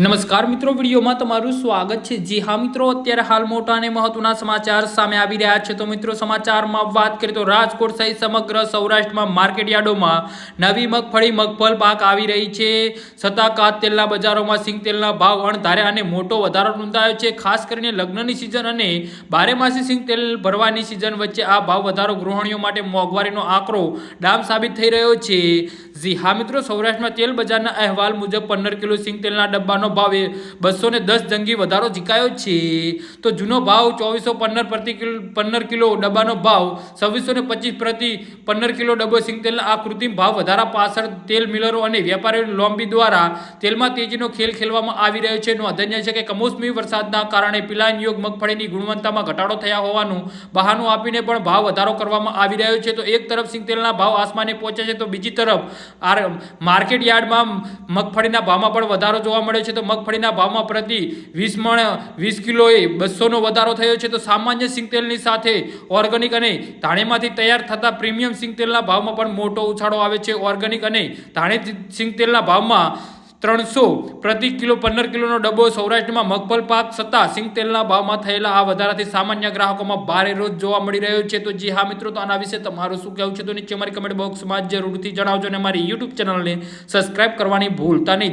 નમસ્કાર મિત્રો, વિડીયોમાં તમારું સ્વાગત છે. જી હા મિત્રો, અત્યારે હાલ મોટા અને મહત્વના સમાચાર સામે આવી રહ્યા છે. તો મિત્રો, સમાચારમાં વાત કરીએ તો રાજકોટ સહિત સમગ્ર સૌરાષ્ટ્રમાં માર્કેટ યાર્ડોમાં નવી મગફળી, મગફળ પાક આવી રહી છે. છતાં કાત તેલના બજારોમાં સિંગ તેલના ભાવ અણધાર્યા અને મોટો વધારો નોંધાયો છે. ખાસ કરીને લગ્નની સિઝન અને બારેમાસી સિંગ તેલ ભરવાની સિઝન વચ્ચે આ ભાવ વધારો ગૃહિણીઓ માટે મોંઘવારીનો આંકડો ડામ સાબિત થઈ રહ્યો છે. જી હા મિત્રો, સૌરાષ્ટ્રમાં તેલ બજારના અહેવાલ મુજબ પંદર કિલો સિંગ તેલના ડબ્બાનો ભાવ એ બસો ને દસ જંગી વધારો ઝીકાયો છે. તો જૂનો ભાવ ચોવીસો પંદર પ્રતિ કિલો, પંદર કિલો ડબ્બાનો ભાવ છવ્વીસો ને પચીસ પ્રતિ પંદર કિલો ડબ્બો સિંગ તેલના આ કૃત્રિમ ભાવ વધારા પાછળ તેલ મિલરો અને વેપારીઓ લોમ્બી દ્વારા તેલમાં તેજીનો ખેલ ખેલવામાં આવી રહ્યો છે. નોંધનીય છે કે કમોસમી વરસાદના કારણે પિલાન યોગ મગફળીની ગુણવત્તામાં ઘટાડો થયા હોવાનું બહાનું આપીને પણ ભાવ વધારો કરવામાં આવી રહ્યો છે. તો એક તરફ સિંગ તેલના ભાવ આસમાને પહોંચે છે. તો બીજી તરફ આ માર્કેટ યાર્ડમાં મગફળીના ભાવમાં પણ વધારો જોવા મળ્યો છે. તો મગફળીના ભાવમાં પ્રતિ વીસ મણ વીસ કિલોએ બસોનો વધારો થયો છે. તો સામાન્ય સિંગ તેલની સાથે ઓર્ગેનિક અને ધાણીમાંથી તૈયાર થતા પ્રીમિયમ સિંગ તેલના ભાવમાં પણ મોટો ઉછાળો આવે છે. ઓર્ગેનિક અને ધાણી સિંગ તેલના ભાવમાં ત્રણસો પ્રતિ કિલો પંદર કિલોનો ડબ્બો સૌરાષ્ટ્રમાં મગફળ, પાક છતાં સિંગતેલના ભાવમાં થયેલા આ વધારાથી સામાન્ય ગ્રાહકોમાં ભારે રોજ જોવા મળી રહ્યો છે. તો જી હા મિત્રો, તો આના વિશે તમારું શું કહેવું છે? તો નીચે મારી કમેન્ટ બોક્સમાં જરૂરથી જણાવજો અને મારી યુટ્યુબ ચેનલને સબસ્ક્રાઇબ કરવાની ભૂલતા નહીં.